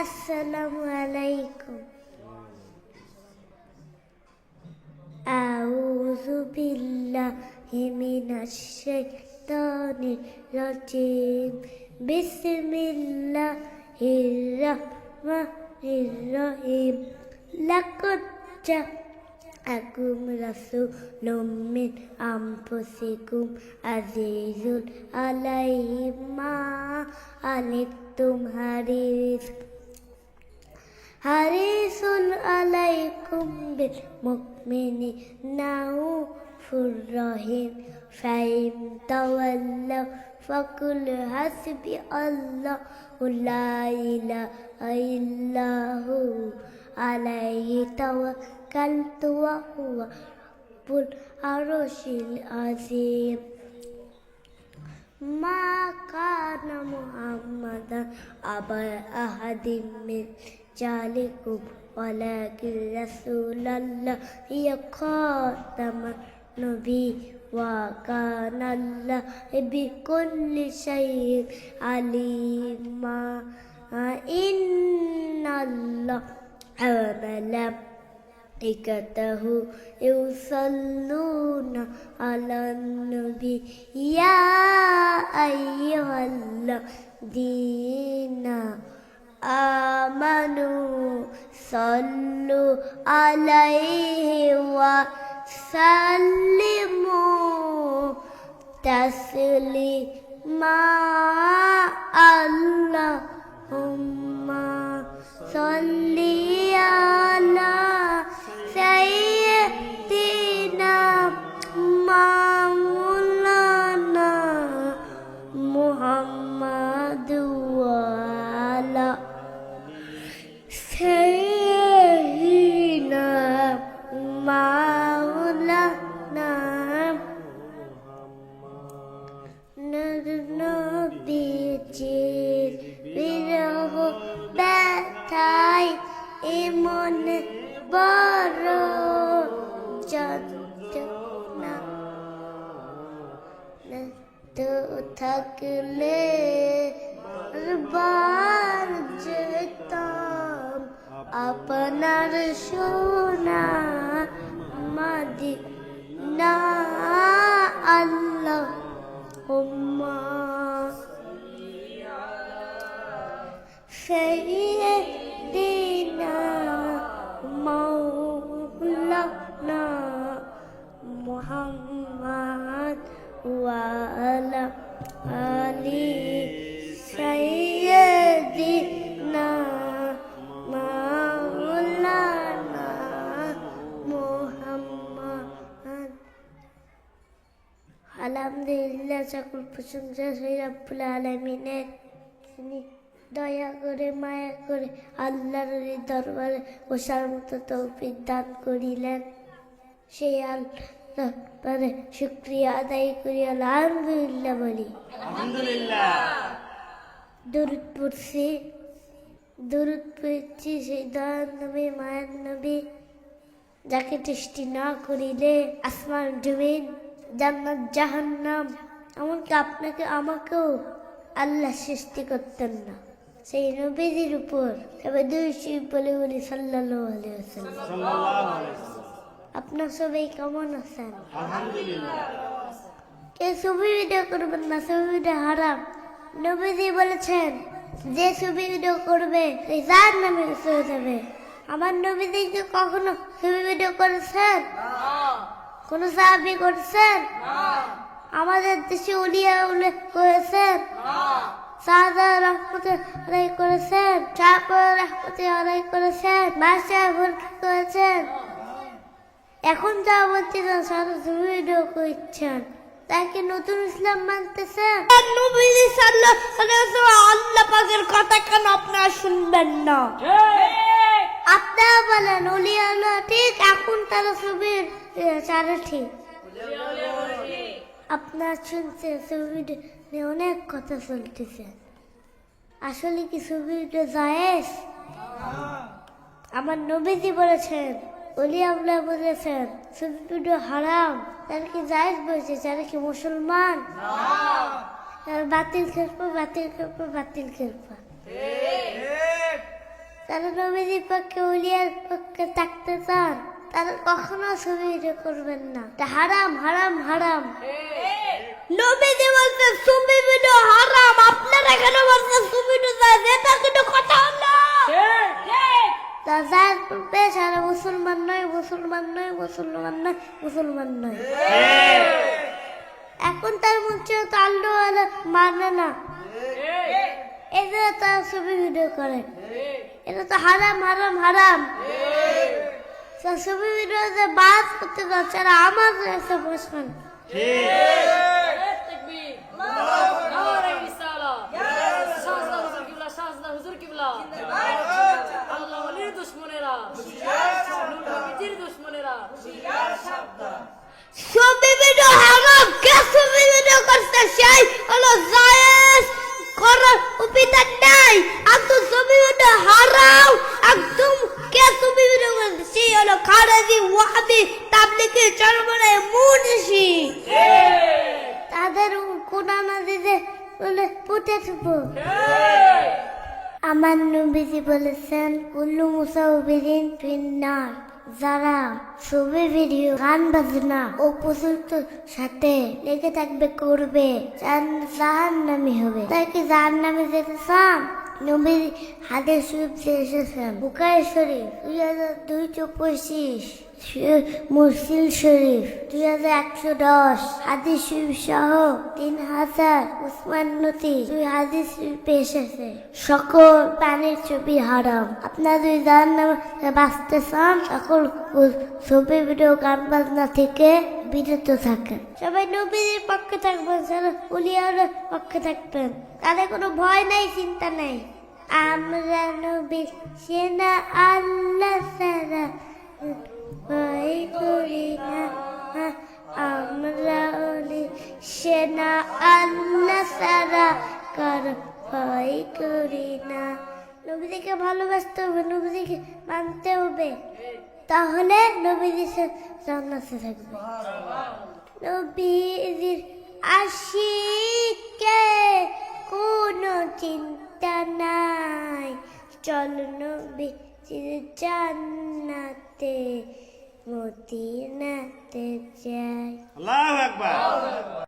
আসসালামু আলাইকুম أعوذ بالله من الشيطان الرجيم بسم الله الرحمن الرحيم لقد جاءكم رسول من أنفسكم عزيز عليه ما عنتم حريص حريص عليكم بالمؤمنين رؤوف رحيم فإن تولوا فقل حسبي الله لا إله إلا هو عليه توكلت وهو رب العرش العظيم ما كان محمدا أبا أحد من رجالكم ولكن رسول الله خاتم النبي وكان الله بكل شيء عليما إن الله وملائكته يصلون على النبي يا أيها الذين آمنوا صلوا عليه وسلموا تسليما اللهم صل على নবীজির বিরহ ব্যথায় এমন বড় যন্ত্রণা। তো থাকলে বার যেতাম, আপনার সোনা মাদি না আল্লাহ। محمد وعلى آل سيدنا مولانا محمد আলহামদুলিল্লাহ সকল প্রশংসা সেই রব্বুল আলমিনের তিনি দয়া করে মায়া করে আল্লাহর এই দরবারে বসার মতো তৌফিক দান করিলেন সেই আল্লাহ দরবারে শুক্রিয়া আদায় করি আলহামদুলিল্লাহ বলি। দরুদ পড়ছি। দরুদ পড়ছি সেই দয়ার নবী মায়ের নবী যাকে টেস্টি না করিলে আসমান জমিন জান্নাত জাহান্নাম এমনকি আপনাকে আমাকেও আল্লাহ সৃষ্টি করতেন না। সেই নবীজির উপর তবে দুই শিব বলে বলি সাল্লাল্লাহু আলাইহি ওয়াসাল্লাম। আপনার সবাই কেমন আছেন? কে ছবি ভিডিও করবেন না ছবি ভিডিও হারাম। নবীজি বলেছেন যে ছবি ভিডিও করবে সেই যার নামে হয়ে যাবে আমার নবীজিকে কখনো ছবি ভিডিও করেছেন? কোন সাহাবি করছেন? আমাদের দেশে উলিয়া উল্লেখ করেছেন? সাদা রহমতে আদায় করেছেন? চাপর রহমতে আদায় করেছেন? করেছেন এখন যা বলছেন সারা ভিডিও করছেন তাকে নতুন ইসলাম মানতেছেন ওয়াসাল্লাম আল্লাহ পাকের কথা কেন আপনারা শুনবেন না? আপনারা বলেন উলিয়ানা ঠিক এখন তারা ছবির চারা ঠিক। আপনার শুনছে নিয়ে অনেক কথা চলতেছে। আসলে কি ছবিটা জায়েজ? আমার নবীজি বলেছেন অলি আল্লাহ বলেছেন হারাম কি বলেছে কি মুসলমান। বাতিল বাতিল বাতিল তারা নবীজির পক্ষে, উলিয়ার পক্ষে থাকতে চান, তারা কখনো ছবি করবেন না। হারাম হারাম হারাম। নবীজি বলতে ছবি হারাম, আপনারা কেন বলছেন ছবি ভিডিও এটা কিন্তু কথা হলো পূর্বে সারা মুসলমান নয় মুসলমান নয় মুসলমান নয় মুসলমান নয়। এখন তার মুখে তাল্লু মানে না এটা তার ছবি ভিডিও করে। এটা তো হারাম হারাম হারাম। তার ভিডিও যে বাদ করতে যাচ্ছে, আর আমার এসে প্রশ্ন। ছবি ভিডিও হারাম কে ছবি ভিডিও করছে সেই হলো জায়েজ করার অভিধান নাই। একদম ছবি ভিডিও হারাম একদম কে ছবি ভিডিও করছে সেই হলো খারেজি ওয়াহাবি চরমনে মুনশি তাদের বলে পুঁতে থুবো। আমার নবীজি বলেছেন, কুল্লু মুসাউবিরিন ফিন্নার যারা ছবি, ভিডিও, গান, বাজনা ও প্রচুর সাথে লেগে থাকবে, করবে, জাহান নামি হবে। তাই কি জাহান নামে যেতে চান? নবীর হাদিস শরীফ এসেছেন বুকায় শরীফ দুই হাজার দুইশো পঁচিশ মুসলিম শরীফ দুই হাজার একশো দশ হাদিস শরীফ সহ তিন হাজার উসমান নতি দুই হাদিস শরীফে এসেছে সকল প্রাণীর ছবি হারাম। আপনার যদি যার বাঁচতে চান? সকল ছবি, ভিডিও, গান, বাজনা থেকে বিরত থাকেন। সবাই নবীদের পক্ষে থাকবেন, যারা উলিয়ার পক্ষে থাকবেন। তাদের কোনো ভয় নাই, চিন্তা নাই। আমরা নবী সেনা আল্লাহ সারা ভয় করি না। আমরা সেনা আল্লাহ সারা কার ভয় করি না। নবীদিকে ভালোবাসতে হবে নবীদিকে মানতে হবে। তাহলে নবীদের জান্নাতে থাকবে। নবীজির আশিকে কোনো চিন্তা নাই। চল নবীজির জান্নাতে, মদিনাতে যাই। আল্লাহু আকবার।